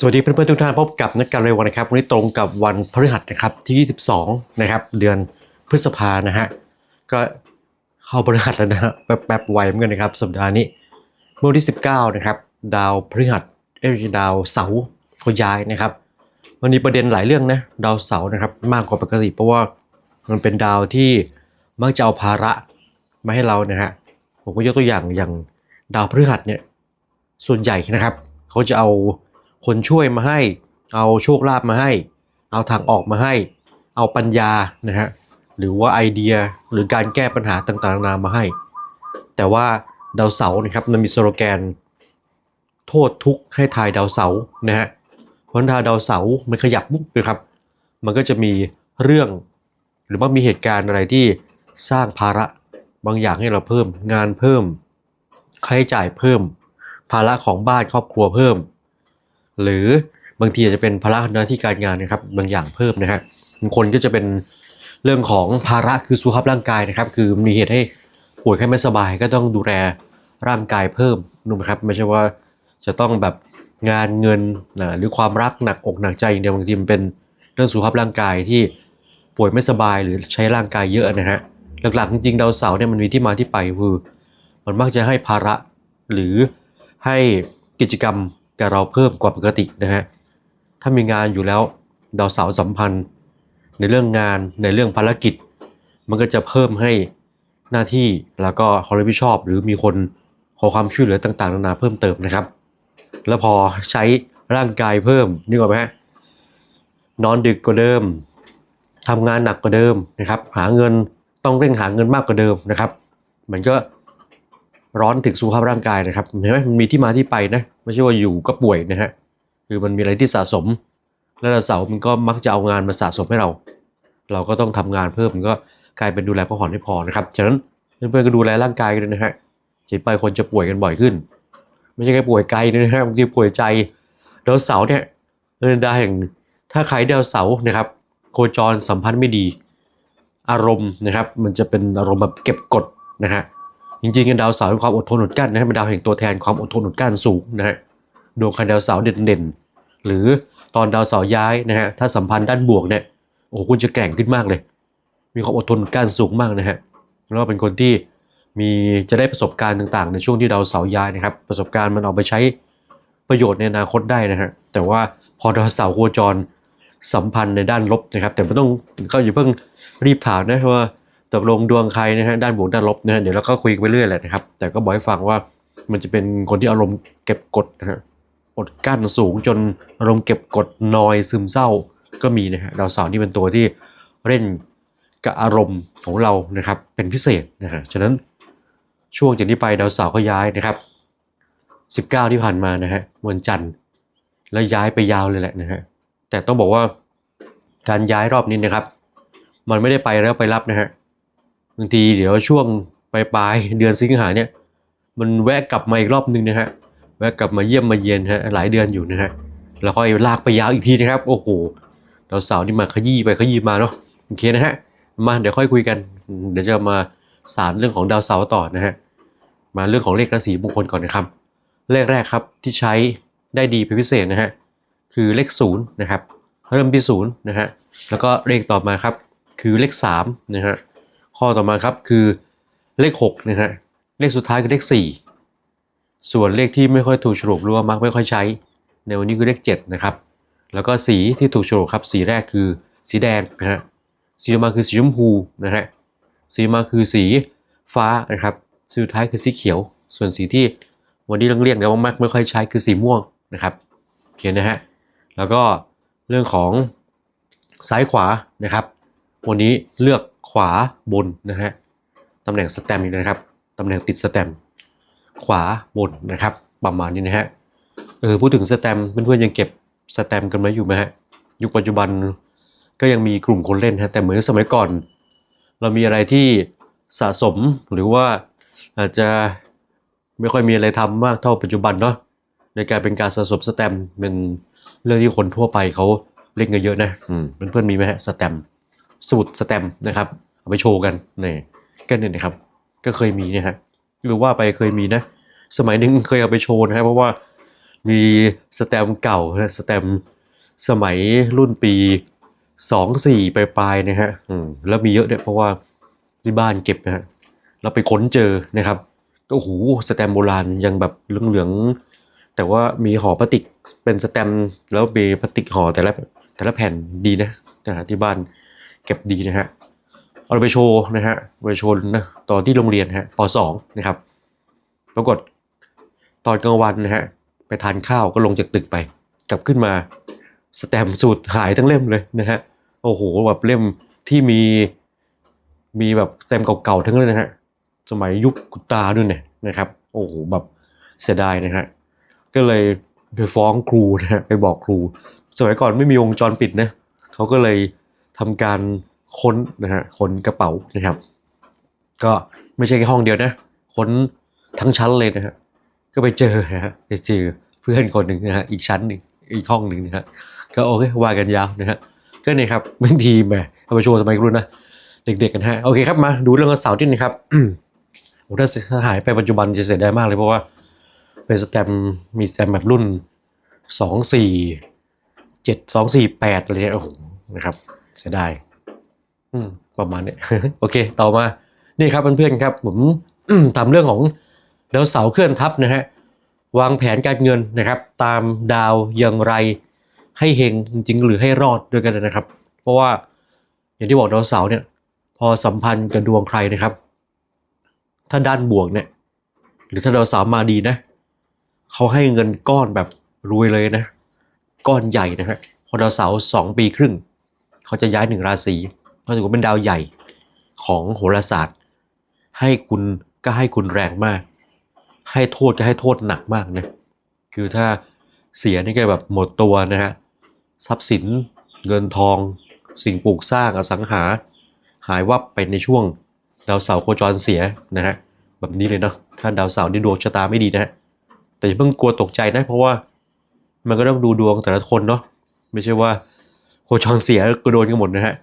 สวัสดีเพื่อนๆทุกท่านพบกับนักการเรียนวันนะครับวันนี้ตรงกับวันพฤหัสนะครับที่ 22 นะครับ เดือนพฤษภานะฮะก็เข้าพฤหัสแล้วนะฮะแป๊บๆไวเหมือนกันนะครับ สัปดาห์นี้เมื่อวันที่ 19 นะครับ ดาวพฤหัสเอ้ยดาวเสาร์เขาย้ายนะครับ มันมีประเด็นหลายเรื่องนะดาวเสาร์นะครับ มากกว่าปกติ เพราะว่ามันเป็นดาวที่มักจะเอาภาระมาให้เรานะฮะผมก็ยกตัวอย่างอย่างดาวพฤหัสเนี่ยส่วนใหญ่นะครับเขาจะเอา คนช่วยมาให้ เอาโชคลาภมาให้ เอาทางออกมาให้ เอาปัญญานะฮะหรือว่าไอเดียหรือการแก้ปัญหาต่างๆนานามาให้ แต่ว่าดาวเสาร์นะครับมันมีสโลแกน โทษทุกข์ให้ทายดาวเสาร์นะฮะเพราะถ้าดาวเสาร์มันขยับปุ๊บนะครับ มันก็จะมีเรื่อง หรือว่ามีเหตุการณ์อะไรที่สร้างภาระบางอย่างให้เราเพิ่ม งานเพิ่มค่าใช้จ่ายเพิ่ม ภาระของบ้านครอบครัวเพิ่ม หรือบางทีอาจจะเป็นภาระหน้าที่การงานนะครับบางอย่างเพิ่มนะฮะบางคนก็จะเป็นเรื่องของภาระคือสุขภาพร่างกายนะครับ คือมีเหตุให้ป่วยแค่ไม่สบายก็ต้องดูแลร่างกายเพิ่มถูไหมครับไม่ใช่ว่าจะต้องแบบงานเงินนะหรือความรักหนักอกหนักใจอย่างเดียวบางทีมันเป็นเรื่องสุขภาพร่างกายที่ป่วยไม่สบายหรือใช้ร่างกายเยอะนะฮะหลักๆจริงๆดาวเสาร์เนี่ยมันมีที่มาที่ไปคือมันมักจะให้ภาระหรือให้กิจกรรม กับเราเพิ่มกว่าปกตินะฮะ ถ้ามีงานอยู่แล้วดาวเสาสัมพันธ์ ในเรื่องงานในเรื่องภารกิจ มันก็จะเพิ่มให้หน้าที่แล้วก็ความรับผิดชอบ หรือมีคนขอความช่วยเหลือต่างๆนานาเพิ่มเติมนะครับ แล้วพอใช้ร่างกายเพิ่มนึกออกไหมฮะนอนดึกกว่าเดิมทำงานหนักกว่าเดิมนะครับ หาเงินต้องเร่งหาเงินมากกว่าเดิมนะครับ มันก็ร้อนถึงสุขภาพร่างกายนะครับเห็นไหมมันมีที่มาที่ไปนะ ไม่ใช่ว่าอยู่ก็ป่วยนะฮะคือมันมีอะไรที่สะสม แล้วดาวเสาร์มันก็มักจะเอางานมาสะสมให้เรา เราก็ต้องทำงานเพิ่มมันก็กลายเป็นดูแลพักผ่อนให้พอนะครับฉะนั้นเพื่อนๆก็ดูแลร่างกายกันนะฮะจะไปคนจะป่วยกันบ่อยขึ้น ไม่ใช่แค่ป่วยกายนะฮะบางทีป่วยใจดาวเสาร์เนี่ยเป็นดาวแห่งถ้าใครดาวเสาร์นะครับ โคจรสัมพันธ์ไม่ดี อารมณ์นะครับ มันจะเป็นอารมณ์แบบเก็บกดนะฮะ จริงๆดาวเสาร์เป็นความอดทนอดกั้นนะฮะเป็นดาวแห่งตัวแทนความอดทนอดกั้นสูงนะฮะดวงใครดาวเสาร์เด่นๆ หรือตอนดาวเสาร์ย้ายนะฮะถ้าสัมพันธ์ด้านบวกเนี่ยโอ้คุณจะแกร่งขึ้นมากเลย มีความอดทนกั้นสูงมากนะฮะแล้วเป็นคนที่มีจะได้ประสบการณ์ต่างๆ ในช่วงที่ดาวเสาร์ย้ายนะครับ ประสบการณ์มันเอาไปใช้ประโยชน์ในอนาคตได้นะฮะแต่ว่าพอดาวเสาร์โคจรสัมพันธ์ในด้านลบนะครับ แต่ไม่ต้องก็อย่าเพิ่งรีบถามนะว่า ตกลงดวงใครนะฮะด้านบวกด้านลบนะฮะเดี๋ยวเราก็คุยกันไปเรื่อยแหละนะครับ แต่ก็บอกให้ฟังว่ามันจะเป็นคนที่อารมณ์เก็บกดนะฮะอดกั้นสูงจนอารมณ์เก็บกดนอยซึมเศร้าก็มีนะฮะดาวเสาร์นี่เป็นตัวที่เล่นกับอารมณ์ของเรานะครับเป็นพิเศษนะฮะฉะนั้นช่วงจากนี้ไปดาวเสาร์ก็ย้ายนะครับ 19 ที่ผ่านมานะฮะวันจันทร์แล้วย้ายไปยาวเลยแหละนะฮะแต่ต้องบอกว่าการย้ายรอบนี้นะครับ มันไม่ได้ไปแล้วไปรับนะฮะ บางทีเดี๋ยวช่วงปลายปลายเดือนสิงหาเนี่ยมันแวะกลับมาอีกรอบนึงนะฮะแวะกลับมาเยี่ยมมาเยียนฮะหลายเดือนอยู่นะฮะแล้วค่อยลากไปยาวอีกทีนะครับ โอ้โหดาวเสาร์นี่มาขยี้ไปขยี้มาเนาะโอเคนะฮะมาเดี๋ยวค่อยคุยกัน เดี๋ยวจะมาสารเรื่องของดาวเสาร์ต่อนะฮะมาเรื่องของเลขราศีมงคลก่อนนะครับ เลขแรกครับที่ใช้ได้ดีเป็นพิเศษนะฮะคือเลขศูนย์นะครับเริ่มที่ศูนย์นะฮะแล้วก็เลขต่อมาครับคือเลขสามนะฮะ ข้อต่อมาครับคือเลขหกนะฮะเลขสุดท้ายคือเลขสี่ส่วนเลขที่ไม่ค่อยถูกฉลกหรือว่ามักไม่ค่อยใช้ ในวันนี้คือเลข7นะครับแล้วก็สีที่ถูกฉลกครับสีแรกคือสีแดงนะฮะสีต่อมาคือสีชมพูนะฮะสีมาคือสีฟ้านะครับสีสุดท้ายคือสีเขียว ส่วนสีที่วันนี้เรียกๆนะว่ามักไม่ค่อยใช้คือสีม่วงนะครับโอเคนะฮะแล้วก็เรื่องของซ้ายขวานะครับ วันนี้เลือก ขวาบนนะฮะตำแหน่งสแตมป์อีกนะครับตำแหน่งติดสแตมป์ขวาบนนะครับ ประมาณนี้นะฮะเออพูดถึงสแตมป์เพื่อนๆยังเก็บสแตมป์กันไหมอยู่ไหมฮะยุคปัจจุบันก็ยังมีกลุ่มคนเล่นฮะแต่เหมือนสมัยก่อน เรามีอะไรที่สะสมหรือว่าอาจจะไม่ค่อยมีอะไรทำมากเท่าปัจจุบันเนาะในการเป็นการสะสมสแตมป์เป็นเรื่องที่คนทั่วไปเขาเล่นกันเยอะนะเพื่อนๆมีไหมฮะสแตมป์ สูตรสแตมนะครับเอาไปโชว์กันนี่ก็เนี่ยนะครับ ก็เคยมีเนี่ยฮะหรือว่าไปเคยมีนะ สมัยหนึ่งเคยเอาไปโชว์นะครับเพราะว่ามีสแตมเก่านะสแตมสมัยรุ่นปีสองสี่ปลายๆนะฮะแล้วมีเยอะด้วยเพราะว่าที่บ้านเก็บนะฮะเราไปค้นเจอนะครับก็โอ้โหสแตมโบราณยังแบบเหลืองๆแต่ว่ามีห่อพลาสติกเป็นสแตมแล้วเบพลาสติกห่อแต่ละแต่ละแผ่นดีนะนะที่บ้าน เก็บดีนะฮะเอาไปโชว์นะฮะไปโชว์นะตอนที่โรงเรียนฮะปสองนะครับปรากฏตอนกลางวันนะฮะไปทานข้าวก็ลงจากตึกไป กลับขึ้นมาสแตมสูตรหายทั้งเล่มเลยนะฮะโอ้โหแบบเล่มที่มีมีแบบสแตมเก่าๆทั้งเลยนะฮะสมัยยุคกุตาด้วยเนี่ยนะครับโอ้โหแบบเสียดายนะฮะก็เลยไปฟ้องครูนะฮะไปบอกครู สมัยก่อนไม่มีวงจรปิดนะเขาก็เลย ทำการค้นนะฮะค้นกระเป๋านะครับ ก็ไม่ใช่แค่ห้องเดียวนะค้นทั้งชั้นเลยนะฮะก็ไปเจอนะฮะไปเจอเพื่อนคนหนึ่งนะฮะอีกชั้นหนึ่งอีกห้องหนึ่งนะฮะก็โอเคว่ากันยาวนะฮะก็เนี่ยครับบางทีแหมเอาไปโชว์ทำไมรู้นะเด็กๆกันฮะโอเคครับมาดูเรื่องเสาที่นี่ครับโอ้ถ้าถ้าหายไปปัจจุบันจะเสียดายมากเลยเพราะว่าเป็นสแตมมีสแตมแบบรุ่นสองสี่เจ็ดสองสี่แปดอะไรเนี่ยโอ้โหนะครับ เสียดายอืมประมาณเนี้ยโอเค ต่อมา นี่ครับเพื่อนๆครับ ผมทำเรื่องของดาวเสาร์เคลื่อนทับนะฮะวางแผนการเงินนะครับ ตามดาวอย่างไรให้เฮงจริงๆหรือให้รอดด้วยกันนะครับ เพราะว่าอย่างที่บอกดาวเสาร์เนี่ย พอสัมพันธ์กับดวงใครนะครับ ถ้าด้านบวกเนี่ย หรือถ้าดาวเสาร์มาดีนะเขาให้เงินก้อนแบบรวยเลยนะ ก้อนใหญ่นะฮะพอดาวเสาร์สองปีครึ่ง เขาจะย้ายหนึ่งราศีเขาถือว่าเป็นดาวใหญ่ของโหราศาสตร์ ให้คุณก็ให้คุณแรงมาก ให้โทษก็ให้โทษหนักมากนะคือถ้าเสียนี่ก็แบบหมดตัวนะฮะทรัพย์สินเงินทอง สิ่งปลูกสร้างอสังหา หายวับไปในช่วงดาวเสาร์โคจรเสียนะฮะแบบนี้เลยเนาะถ้าดาวเสาร์นี่ดวงชะตาไม่ดีนะฮะแต่อย่าเพิ่งกลัวตกใจนะเพราะว่ามันก็ต้องดูดวงแต่ละคนเนาะไม่ใช่ว่า โคจรเสียก็โดนกันหมดนะฮะ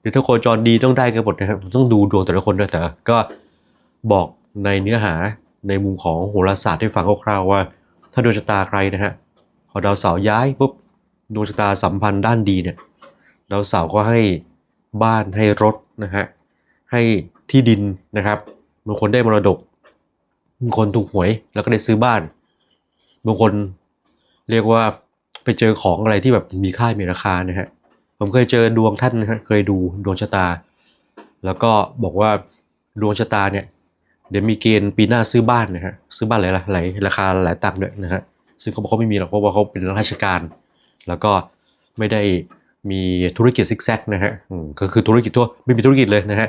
หรือถ้าโคจรดีต้องได้กันหมดนะครับต้องดูดวงแต่ละคนด้วยแต่ก็บอกในเนื้อหาในมุมของโหราศาสตร์ให้ฟังคร่าวๆว่า ถ้าดวงชะตาใครนะฮะพอดาวเสาร์ย้ายปุ๊บดวงชะตาสัมพันธ์ด้านดีเนี่ยดาวเสาร์ก็ให้บ้านให้รถนะฮะให้ที่ดินนะครับบางคนได้มรดกบางคนถูกหวยแล้วก็ได้ซื้อบ้านบางคนเรียกว่าไปเจอของอะไรที่แบบมีค่ามีราคานะฮะ ผมเคยเจอดวงท่านนะเคยดูดวงชะตา แล้วก็บอกว่าดวงชะตาเนี่ยเดี๋ยวมีเกณฑ์ปีหน้าซื้อบ้านนะฮะซื้อบ้านหลายหลายราคาหลายตังค์ด้วยนะฮะซึ่งเขาบอกเขาไม่มีหรอกเพราะว่าเขาเป็นราชการ แล้วก็ไม่ได้มีธุรกิจซิกแซกนะฮะก็คือธุรกิจทั่วไม่มีธุรกิจเลยนะฮะ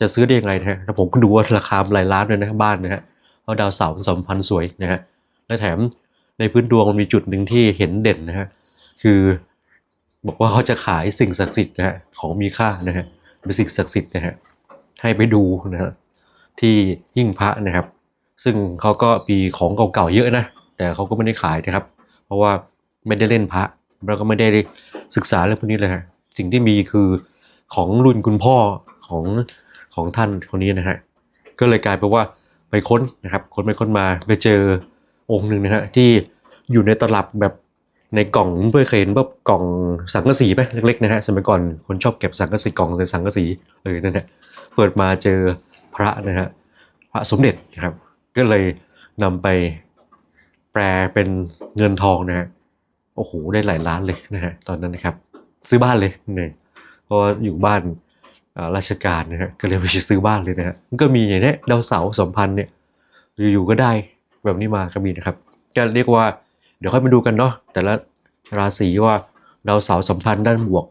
จะซื้อได้ยังไงนะฮะแล้วผมก็ดูว่าราคาหลายล้านเลยนะบ้านนะฮะเพราะดาวเสาร์สัมพันธ์สวยนะฮะและแถมในพื้นดวงมันมีจุดหนึ่งที่เห็นเด่นนะฮะคือ บอกว่าเขาจะขายสิ่งศักดิ์สิทธิ์นะฮะของมีค่านะฮะเป็นสิ่งศักดิ์สิทธิ์นะฮะให้ไปดูนะฮะที่ยิ่งพระนะครับ ซึ่งเขาก็มีของเก่าๆเยอะนะแต่เขาก็ไม่ได้ขายนะครับ เพราะว่าไม่ได้เล่นพระแล้วก็ไม่ได้ศึกษาเรื่องพวกนี้เลยฮะสิ่งที่มีคือของรุ่นคุณพ่อของของท่านคนนี้นะฮะก็เลยกลายเป็นว่าไปค้นนะครับ ค้นไปค้นมาไปเจอองค์หนึ่งนะฮะที่อยู่ในตลับแบบ ในกล่องเพื่อเคยเห็นแบบกล่องสังกะสีไหมเล็กๆนะฮะสมัยก่อนคนชอบเก็บสังกะสีกล่องใส่สังกะสีเลยนั่นแหละเปิดมาเจอพระนะฮะพระสมเด็จนะครับ ก็เลยนำไปแปลเป็นเงินทองนะฮะโอ้โหได้หลายล้านเลยนะฮะตอนนั้นนะครับ ซื้อบ้านเลยเนี่ยเพราะว่าอยู่บ้านราชการนะฮะก็เลยไปซื้อบ้านเลยนะฮะก็มีอย่างเนี้ยดาวเสาสมพันธ์เนี่ยอยู่ๆก็ได้แบบนี้มาก็มีนะครับก็เรียกว่า ดี๋ยวค่อยมาดูกันเนาะแต่ละราศีว่าดาวเสาร์สัมพันธ์ด้านบวก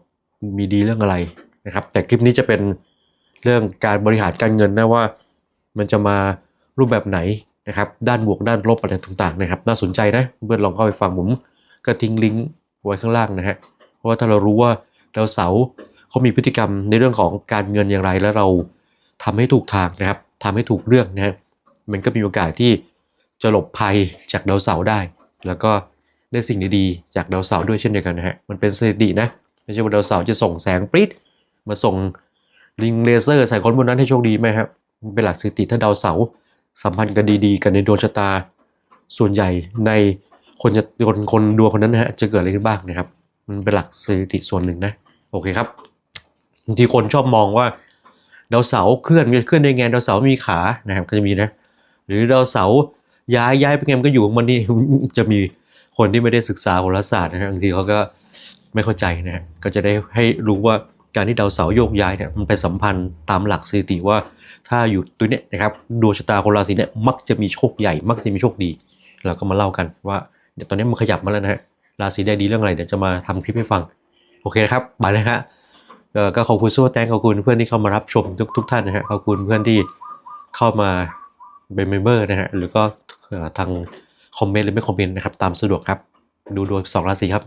มีดีเรื่องอะไรนะครับ แต่คลิปนี้จะเป็นเรื่องการบริหารการเงินนะว่า มันจะมารูปแบบไหนนะครับ ด้านบวกด้านลบอะไรต่างๆนะครับ น่าสนใจนะเพื่อนลองเข้าไปฟังผมก็ทิ้งลิงก์ไว้ข้างล่างนะฮะเพราะว่าถ้าเรารู้ว่าดาวเสาร์เขามีพฤติกรรมในเรื่องของการเงินอย่างไร แล้วเราทำให้ถูกทางนะครับทำให้ถูกเรื่องนะฮะมันก็มีโอกาสที่จะหลบภัยจากดาวเสาร์ได้ แล้วก็ได้สิ่งดีๆจากดาวเสาร์ด้วยเช่นเดียวกันนะฮะ มันเป็นสถิตินะ ไม่ใช่ว่าดาวเสาร์จะส่งแสงปริ๊ดมาส่งลิงเลเซอร์ใส่คนบนนั้นให้โชคดีไหมครับมันเป็นหลักสถิติถ้าดาวเสาร์สัมพันธ์กันดีๆ กันในดวงชะตา ส่วนใหญ่ในคนจะคนคนดวงคนนั้นนะฮะจะเกิดอะไรขึ้นบ้างนะครับ มันเป็นหลักสถิติส่วนหนึ่งนะ โอเคครับบางทีคนชอบมองว่าดาวเสาร์เคลื่อนเคลื่อนได้ไงดาวเสาร์มีขานะครับก็จะมีนะ หรือดาวเสาร์ ย้ายย้ายไปไงมันก็อยู่ของมันนี่จะมีคนที่ไม่ได้ศึกษาโหราศาสตร์นะฮะบางทีเขาก็ไม่เข้าใจนะฮะก็จะได้ให้รู้ว่าการที่ดาวเสาร์โยกย้ายเนี่ยมันไปสัมพันธ์ตามหลักสถิติว่า ถ้าอยู่ตัวเนี้ยนะครับดวงชะตาคนราศีเนี่ยมักจะมีโชคใหญ่ มักจะมีโชคดี เราก็มาเล่ากันว่าเดี๋ยวตอนนี้มันขยับมาแล้วนะฮะราศีใดดีเรื่องอะไรเดี๋ยวจะมาทำคลิปให้ฟัง โอเคนะครับไปเลยฮะก็ขอบคุณซูเปอร์แตงขอบคุณเพื่อนที่เข้ามารับชมทุกทุกท่านนะฮะขอบคุณเพื่อนที่เข้ามา เป็นเมมเบอร์นะฮะหรือก็ทางคอมเมนต์หรือไม่คอมเมนต์นะครับตามสะดวกครับ ดูดวงสองราศีครับ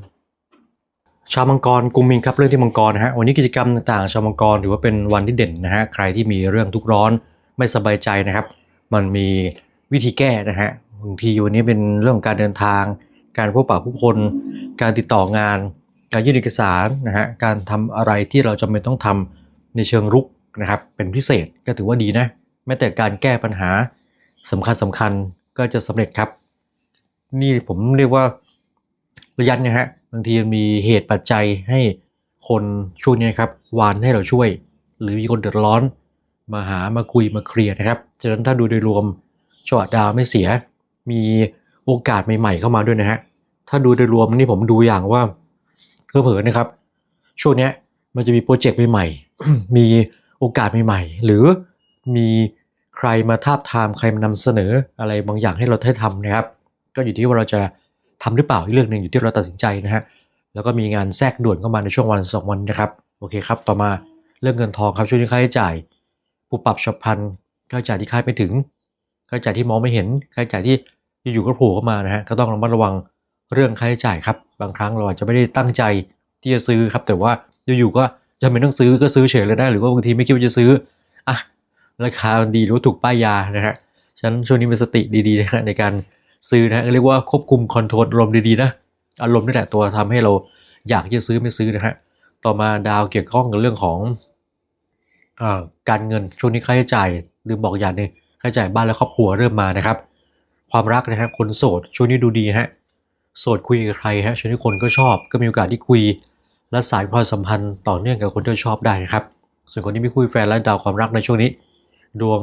ชาวมังกรกุมมินครับเรื่องที่มังกรนะฮะวันนี้กิจกรรมต่างๆชาวมังกรถือว่าเป็นวันที่เด่นนะฮะใครที่มีเรื่องทุกข์ร้อนไม่สบายใจนะครับ มันมีวิธีแก้นะฮะบางทีวันนี้เป็นเรื่องของการเดินทาง การพบปะผู้คน การติดต่องาน การยื่นเอกสารนะฮะการทำอะไรที่เราจำเป็นต้องทำในเชิงรุกนะครับเป็นพิเศษก็ถือว่าดีนะแม้แต่การแก้ปัญหา สำคัญสำคัญๆก็จะสำเร็จครับ นี่ผมเรียกว่าระยันนะฮะบางทีมีเหตุปัจจัยให้คนช่วงนี้ครับวานให้เราช่วย หรือมีคนเดือดร้อน มาหามาคุยมาเคลียร์นะครับฉะนั้นถ้าดูโดยรวมจังหวะดาวไม่เสีย มีโอกาสใหม่ๆเข้ามาด้วยนะฮะถ้าดูโดยรวมนี่ผมดูอย่างว่าเผลอๆนะครับ ช่วงนี้มันจะมีโปรเจกต์ใหม่ๆมีโอกาสใหม่ๆ หรือมี ใครมาทาบทามใครมานำเสนออะไรบางอย่างให้เราได้ทำนะครับ ก็อยู่ที่ว่าเราจะทำหรือเปล่าอีกเรื่องหนึ่งอยู่ที่เราตัดสินใจนะฮะแล้วก็มีงานแทรกด่วนเข้ามาในช่วงวันสองวันนะครับโอเคครับ ต่อมาเรื่องเงินทองครับช่วงนี้ค่าใช้จ่ายปุบปรับฉับพลันค่าใช้จ่ายที่คาดไม่ถึงค่าใช้จ่ายที่มองไม่เห็นค่าใช้จ่ายที่อยู่ๆก็โผล่เข้ามานะฮะก็ต้องระมัดระวังเรื่องค่าใช้จ่ายครับบางครั้งเราอาจจะไม่ได้ตั้งใจที่จะซื้อครับ แต่ว่าอยู่ๆก็จำเป็นต้องซื้อก็ซื้อเฉยเลยได้หรือว่าบางทีไม่คิดว่าจะซื้อ ราคามันดีรือว่าถูกป้ายยานะฮะฉะนั้นช่วงนี้มีสติดีๆนะฮะในการซื้อนะเรียกว่าควบคุมคอนโทรลอารมณ์ดีๆนะอารมณ์นี่แหละตัวทำให้เราอยากจะซื้อไม่ซื้อนะฮะต่อมาดาวเกี่ยวข้องกับเรื่องของอการเงินช่วงนี้ค่าใช้จ่ายลืมบอกอย่างหนึงค่าใช้จ่ายบ้านและครอบครัวเริ่มมานะครับ ความรักนะฮะคนโสดช่วงนี้ดูดีฮะโสดคุยกับใครฮะช่วงนี้คนก็ชอบ ก็มีโอกาสที่คุยและสายความสัมพันธ์ต่อเนื่องกับคนที่ชอบได้นะครับ ส่วนคนที่ไม่คุยแฟนและดาวความรักในช่วงนี้ ดวง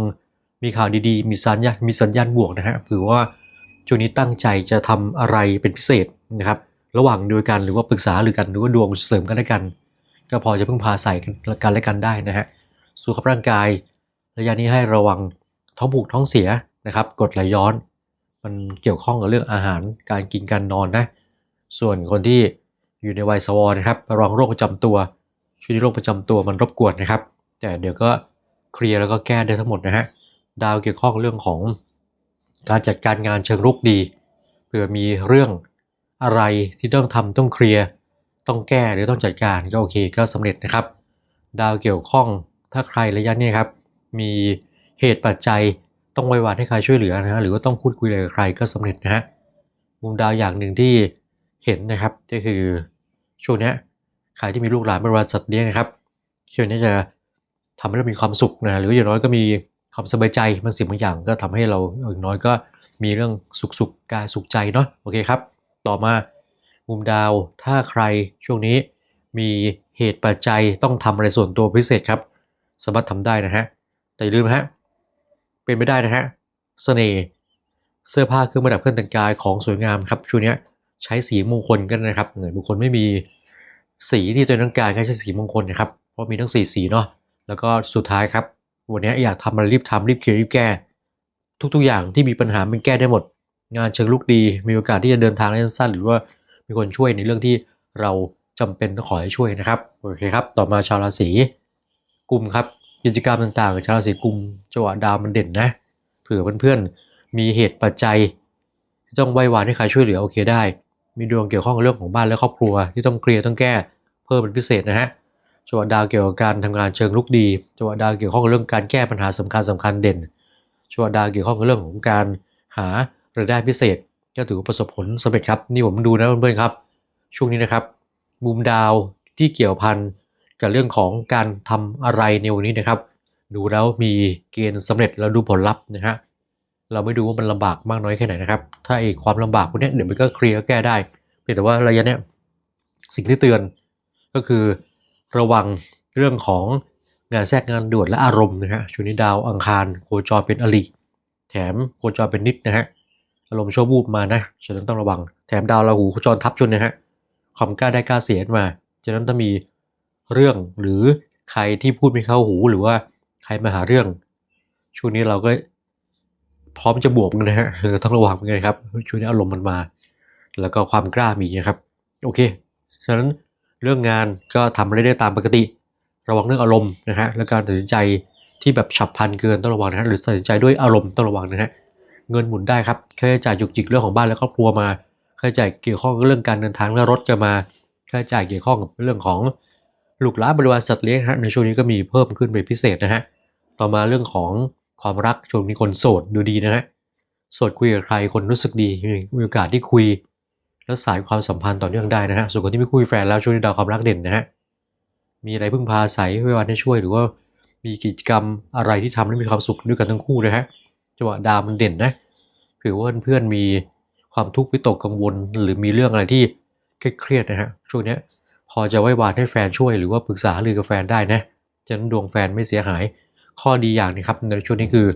มีข่าวดีๆ มีสัญญาณมีสัญญาณบวกนะฮะถือว่าช่วงนี้ตั้งใจจะทำอะไรเป็นพิเศษนะครับ ระหว่างดูกันหรือว่าปรึกษาหรือกันหรือว่าดวงเสริมกันและกัน ก็พอจะพึ่งพาใส่กันกันและกันได้นะฮะสุขภาพร่างกาย ระยะนี้ให้ระวังท้องผูกท้องเสียนะครับกดไหลย้อน มันเกี่ยวข้องกับเรื่องอาหารการกินการนอนนะส่วนคนที่อยู่ในวัยสวรนะครับระวังโรคประจำตัวช่วงนี้โรคประจำตัวมันรบกวนนะครับ แต่เดี๋ยวก็ เคลียร์แล้วก็แก้ได้ทั้งหมดนะฮะ ดาวเกี่ยวข้องเรื่องของการจัดการงานเชิงรุกดีเผื่อมีเรื่องอะไรที่ต้องทำต้องเคลียร์ต้องแก้หรือต้องจัดการก็โอเคก็สำเร็จนะครับ ดาวเกี่ยวข้องถ้าใครระยะนี้ครับ มีเหตุปัจจัยต้องไว้วานให้ใครช่วยเหลือนะฮะหรือว่าต้องพูดคุยอะไรกับใครก็สำเร็จนะฮะมุมดาวอย่างหนึ่งที่เห็นนะครับก็คือช่วงนี้ใครที่มีลูกหลานเป็นวันสัตว์เลี้ยงนะครับช่วงนี้จะ ทำให้เรามีความสุขนะหรืออย่างน้อยก็มีความสบายใจบางสิ่งบางอย่างก็ทำให้เราอย่างน้อยก็มีเรื่องสุขสุขกายสุขใจเนาะโอเคครับ ต่อมามุมดาวถ้าใครช่วงนี้มีเหตุปัจจัยต้องทำอะไรส่วนตัวพิเศษครับ สามารถทำได้นะฮะแต่อย่าลืมนะฮะเป็นไม่ได้นะฮะเสน่ห์เสื้อผ้าเครื่องประดับเครื่องแต่งกายของสวยงามครับช่วงนี้ใช้สีมงคลกันนะครับหน่วยบางคนไม่มีสีที่ตัวเองต้องการใช้สีมงคลนะครับเพราะมีทั้งสีสีเนาะ แล้วก็สุดท้ายครับ วันนี้อยากทำอะไรรีบทำรีบเคลียร์รีบแก้ ทุกๆอย่างที่มีปัญหามันแก้ได้หมด งานเชิงลุกดี มีโอกาสที่จะเดินทางได้สั้นหรือว่ามีคนช่วยในเรื่องที่เราจำเป็นต้องขอให้ช่วยนะครับโอเคครับ ต่อมาชาวราศีกุมครับกิจกรรมต่างๆของชาวราศีกุมจังหวะดาวมันเด่นนะเผื่อเพื่อนๆมีเหตุปัจจัยที่ต้องไหว้วานให้ใครช่วยเหลือโอเคได้ มีดวงเกี่ยวข้องกับเรื่องของบ้านและครอบครัวที่ต้องเคลียร์ต้องแก้เพิ่มเป็นพิเศษนะฮะ จังหวะดาวเกี่ยวกับการทำงานเชิงลุกดีจังหวะดาวเกี่ยวข้องกับเรื่องการแก้ปัญหาสำคัญสำคัญเด่นจังหวะดาวเกี่ยวข้องกับเรื่องของการหารายได้พิเศษ ก็ถือว่าประสบผลสำเร็จครับนี่ผมดูนะเพื่อนๆครับ ช่วงนี้นะครับมุมดาวที่เกี่ยวพันกับเรื่องของการทำอะไรในวันนี้นะครับ ดูแล้วมีเกณฑ์สำเร็จแล้วดูผลลัพธ์นะฮะเราไม่ดูว่ามันลำบากมากน้อยแค่ไหนนะครับ ถ้าไอ้ความลำบากพวกนี้เดี๋ยวมันก็เคลียร์แก้ได้เพียงแต่ว่าระยะเนี้ยสิ่งที่เตือนก็คือ ระวังเรื่องของงานแทรกงานด่วนและอารมณ์นะฮะช่วงนี้ดาวอังคารโคจรเป็นอลิแถมโคจรเป็นนิดนะฮะอารมณ์ชั่ววูบมานะฉะนั้นต้องระวัง แถมดาวราหูโคจรทับจนนะฮะความกล้าได้กล้าเสียมาฉะนั้นต้องมีเรื่องหรือใครที่พูดไม่เข้าหูหรือว่าใครมาหาเรื่อง ช่วงนี้เราก็พร้อมจะบวกกันนะฮะคือต้องระวังเหมือนกันครับช่วงนี้อารมณ์มันมา แล้วก็ความกล้ามีนะครับ โอเคฉะนั้น เรื่องงานก็ทำอะไรได้ตามปกติ ระวังเรื่องอารมณ์นะฮะและการตัดสินใจที่แบบฉับพลันเกินต้องระวังนะฮะหรือตัดสินใจด้วยอารมณ์ต้องระวังนะฮะเงินหมุนได้ครับค่าใช้จ่ายจุกจิกเรื่องของบ้านและครอบครัวมาค่าใช้จ่ายเกี่ยวข้องกับเรื่องการเดินทางและรถจะมาค่าใช้จ่ายเกี่ยวข้องกับเรื่องของลูกหลานบริวารสัตว์เลี้ยงฮะในช่วงนี้ก็มีเพิ่มขึ้นเป็นพิเศษนะฮะต่อมาเรื่องของความรักช่วงนี้คนโสดดูดีนะฮะโสดคุยกับใครคนรู้สึกดีมีโอกาสที่คุย แล้วสายความสัมพันธ์ต่อเนื่องได้นะฮะส่วนคนที่ไม่คุยแฟนแล้วช่วงนี้ดาวความรักเด่นนะฮะมีอะไรพึ่งพาอาศัยไว้วันให้ช่วยหรือว่ามีกิจกรรมอะไรที่ทำให้มีความสุขด้วยกันทั้งคู่นะฮะจังหวะดาวมันเด่นนะถือว่าเพื่อนๆมีความทุกข์วิตกกังวล หรือมีเรื่องอะไรที่เครียดนะฮะช่วงนี้พอจะไว้วานให้แฟนช่วยหรือว่าปรึกษาหรือกับแฟนได้นะฉะนั้นดวงแฟนไม่เสียหาย ข้อดีอย่างนึงครับในช่วงนี้คือ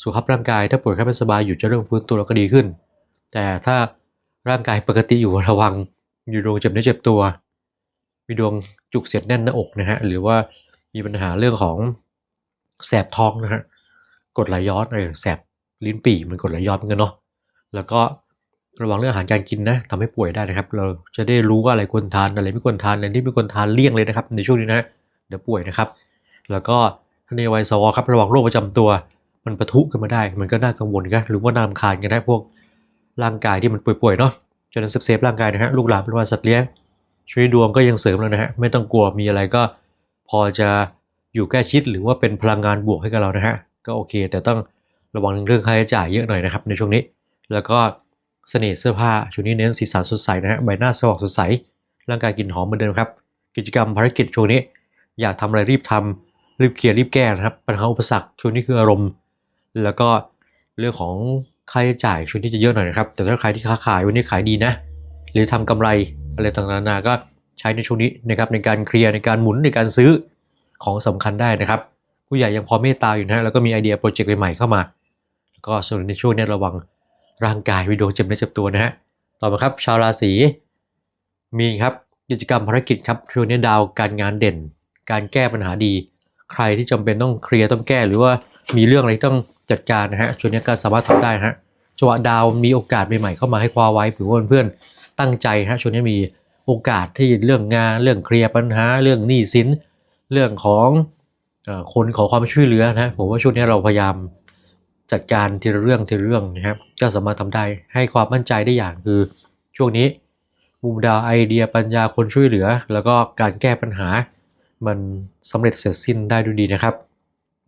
สุขภาพร่างกายถ้าป่วยแค่ไม่สบายอยู่จะเริ่มฟื้นตัวแล้วก็ดีขึ้น แต่ถ้า ร่างกายปกติอยู่ระวังอยู่ดวงเจ็บเนื้อเจ็บตัว มีดวงจุกเสียดแน่นหน้าอกนะฮะ หรือว่ามีปัญหาเรื่องของแสบท้องนะฮะ กดไหลย้อนเออแสบลิ้นปี่มันกดไหลย้อนเหมือนกันเนาะ แล้วก็ระวังเรื่องอาหารการกินนะทำให้ป่วยได้นะครับ เราจะได้รู้ว่าอะไรควรทานอะไรไม่ควรทานอะไรที่ไม่ควรทานเลี่ยงเลยนะครับ ในช่วงนี้นะเดี๋ยวป่วยนะครับ แล้วก็ในวัยสวครับระวังโรคประจำตัว มันปะทุขึ้นมาได้ มันก็น่ากังวลกันหรือว่าน่ารำคาญกันได้พวก ร่างกายที่มันป่วยๆเนาะฉะนั้นเซฟร่างกายนะฮะลูกหลานเป็นว่าสัตว์เลี้ยงช่วยดวงก็ยังเสริมแล้วนะฮะไม่ต้องกลัวมีอะไรก็พอจะอยู่ใกล้ชิดหรือว่าเป็นพลังงานบวกให้กับเรานะฮะก็โอเค แต่ต้องระวังเรื่องค่าใช้จ่ายเยอะหน่อยนะครับในช่วงนี้ แล้วก็เสน่ห์เสื้อผ้าช่วงนี้เน้นสีสันสดใสนะฮะใบหน้าสว่างสดใส ร่างกายกลิ่นหอมเหมือนเดิมครับ กิจกรรมภารกิจช่วงนี้ อยากทำอะไรรีบทำรีบเคลียร์รีบแก้นะครับปัญหาอุปสรรคช่วงนี้คืออารมณ์ แล้วก็เรื่องของ ค่าใช้จ่ายช่วงนี้จะเยอะหน่อยนะครับ แต่ถ้าใครที่ค้าขายวันนี้ขายดีนะ หรือทำกำไรอะไรต่างๆนานาก็ใช้ในช่วงนี้นะครับในการเคลียร์ในการหมุนในการซื้อของสำคัญได้นะครับ ผู้ใหญ่ยังพอเมตตาอยู่นะแล้วก็มีไอเดียโปรเจกต์ใหม่ๆเข้ามาแล้วก็ส่วนในช่วงนี้ระวังร่างกายวิดีโอเจ็บเนื้อเจ็บตัวนะฮะต่อมาครับชาวราศีมีครับกิจกรรมภารกิจครับช่วงนี้ดาวการงานเด่น การแก้ปัญหาดี ใครที่จำเป็นต้องเคลียร์ต้องแก้หรือว่ามีเรื่องอะไรต้อง จัดการนะฮะช่วงนี้ก็สามารถทำได้ฮะจังหวะดาวมีโอกาสใหม่ๆเข้ามาให้คว้าไว้ถือว่าเพื่อนๆตั้งใจฮะช่วงนี้มีโอกาสที่เรื่องงานเรื่องเคลียร์ปัญหาเรื่องหนี้สิน เรื่องของคนขอความช่วยเหลือนะผมว่าช่วงนี้เราพยายามจัดการทีละเรื่องทีละเรื่องนะครับก็สามารถทำได้ให้ความมั่นใจได้อย่างคือช่วงนี้มุมดาวไอเดียปัญญาคนช่วยเหลือ แล้วก็การแก้ปัญหา มันสำเร็จเสร็จสิ้นได้ด้วยดีนะครับ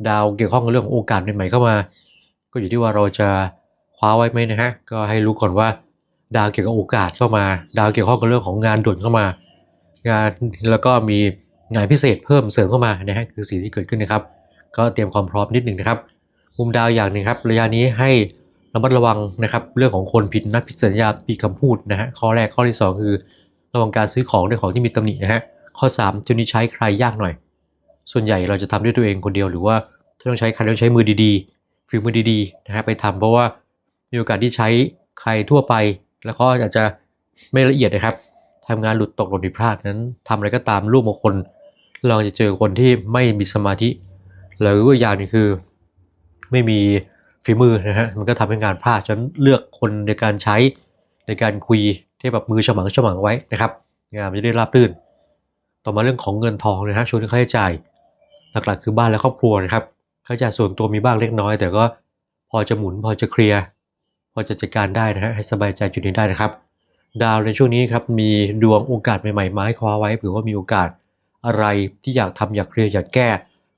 ดาวเกี่ยวข้องกับเรื่องของโอกาสใหม่ๆเข้ามา ก็อยู่ที่ว่าเราจะคว้าไว้ไหมนะฮะก็ให้รู้ก่อนว่า ดาวเกี่ยวกับโอกาสเข้ามา ดาวเกี่ยวข้องกับเรื่องของงานด่วนเข้ามา งานแล้วก็มีงานพิเศษเพิ่มเสริมเข้ามานะฮะคือสิ่งที่เกิดขึ้นนะครับ ก็เตรียมความพร้อมนิดหนึ่งนะครับ มุมดาวอย่างหนึ่งครับระยะนี้ให้ระมัดระวังนะครับเรื่องของคนผิดนัดผิดสัญญาผิดคำพูดนะฮะข้อแรกข้อที่สองคือ ระวังการซื้อของด้วยของที่มีตำหนินะฮะข้อ3จุดนี้ใช้ใครยากหน่อย ส่วนใหญ่เราจะทำด้วยตัวเองคนเดียวหรือว่าถ้าต้องใช้ใครต้องใช้มือดีๆฝีมือดีๆนะฮะไปทำเพราะว่ามีโอกาสที่ใช้ใครทั่วไป แล้วก็อาจจะไม่ละเอียดนะครับทำงานหลุดตกหล่นผิดพลาดนั้นทำอะไรก็ตามรูปบางคน เราจะเจอคนที่ไม่มีสมาธิหรือว่าอย่างนึงคือไม่มีฝีมือนะฮะมันก็ทำให้งานพลาดฉะนันเลือกคนในการใช้ในการคุยที่แบบมือฉมังฉมังไว้นะครับงานมันจะได้ราบรื่น ต่อมาเรื่องของเงินทองนะฮะช่วงนี้ค่าใช้จ่าย หลักๆคือบ้านและครอบครัวนะครับค่าใช้จ่ายส่วนตัวมีบ้างเล็กน้อย แต่ก็พอจะหมุนพอจะเคลียร์พอจะจัดการได้นะฮะให้สบายใจจุดนี้ได้นะครับ ดาวในช่วงนี้ครับมีดวงโอกาสใหม่ๆมาให้คว้าไว้เผื่อว่ามีโอกาสอะไรที่อยากทำอยากเคลียร์อยากแก้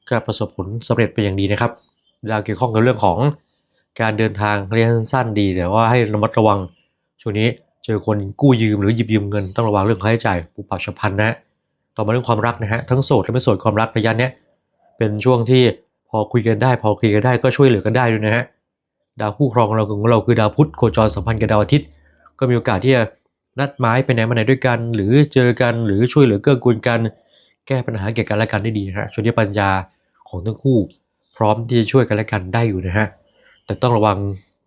ก็ประสบผลสำเร็จไปอย่างดีนะครับดาวเกี่ยวข้องกับเรื่องของการเดินทางระยะสั้นดีแต่ว่าให้ระมัดระวังช่วงนี้เจอคนกู้ยืมหรือหยิบยืมเงินต้องระวังเรื่องค่าใช้จ่ายปุบปับฉับพันนะฮะต่อมาเรื่องความรักนะฮะทั้งโสดและไม่โสดความรักระยะเนี้ย เป็นช่วงที่พอคุยกันได้ พอเคลียร์กันได้ก็ช่วยเหลือกันได้ด้วยนะฮะดาวคู่ครองเราของเราคือดาวพุธโคจรสัมพันธ์กับดาวอาทิตย์ ก็มีโอกาสที่จะนัดหมายไปไหนมาไหนด้วยกัน หรือเจอกันหรือช่วยเหลือเกื้อกูลกัน แก้ปัญหาเกี่ยวกันและกันได้ดีนะฮะช่วงนี้ปัญญาของทั้งคู่ พร้อมที่จะช่วยกันและกันได้อยู่นะฮะแต่ต้องระวัง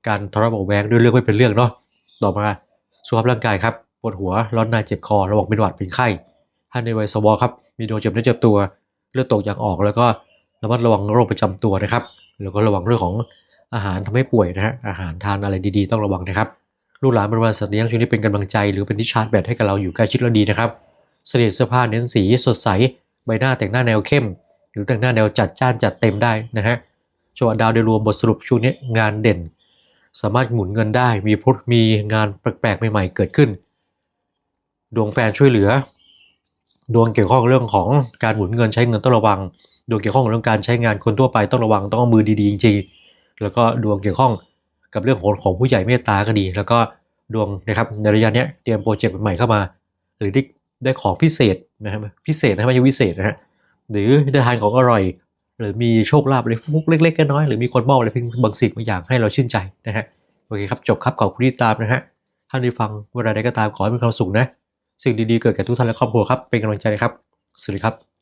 การทะเลาะเบาแวงด้วยเรื่องไม่เป็นเรื่องเนาะต่อมาสุขภาพร่างกายครับปวดหัวร้อนในเจ็บคอระวังเป็นหวัดเป็นไข้ถ้าในวัยสวครับมีโดนเจ็บเนื้อเจ็บตัว เลือดตกยางออก แล้วก็ระมัดระวังโรคประจำตัวนะครับ แล้วก็ระวังเรื่องของอาหารทำให้ป่วยนะฮะอาหารทานอะไรดีๆ ต้องระวังนะครับลูกหลานบริวารสัตว์เลี้ยงช่วงนี้เป็นกำลังใจหรือเป็นที่ชาร์จแบตให้กับเราอยู่ใกล้ชิดและดีนะครับเสลียเสื้อผ้าเน้นสีสดใสใบหน้าแต่งหน้าแนวเข้ม หรือแต่งหน้าแนวจัดจ้านจัดเต็มได้นะฮะจังหวะดาวโดยรวมบทสรุปช่วงนี้งานเด่น สามารถหมุนเงินได้มีพุทมีงานแปลกๆใหม่ๆเกิดขึ้น ดวงแฟนช่วยเหลือ ดวงเกี่ยวข้องเรื่องของการหมุนเงินใช้เงินต้องระวัง ดวงเกี่ยวข้องเรื่องการใช้งานคนทั่วไปต้องระวังต้องเอามือดีๆจริงๆแล้วก็ดวงเกี่ยวข้องกับเรื่องของของผู้ใหญ่เมตตาก็ดี แล้วก็ดวงนะครับในระยะนี้เตรียมโปรเจกต์ใหม่เข้ามา หรือได้ได้ของพิเศษนะครับพิเศษนะไม่ใช่วิเศษนะฮะหรือได้ทานของอร่อย หรือมีโชคลาภอะไรฟุกๆเล็กๆน้อยๆหรือมีคนมอบอะไรเพียงบางสิ่งบางอย่างให้เราชื่นใจนะฮะโอเคครับจบครับขอบคุณที่ตามนะฮะท่านที่ฟังเวลาใดก็ตามขอให้มีความสุขนะ สิ่งดีๆเกิดแก่ทุกท่านและครอบครัวครับ เป็นกำลังใจนะครับ สวัสดีครับ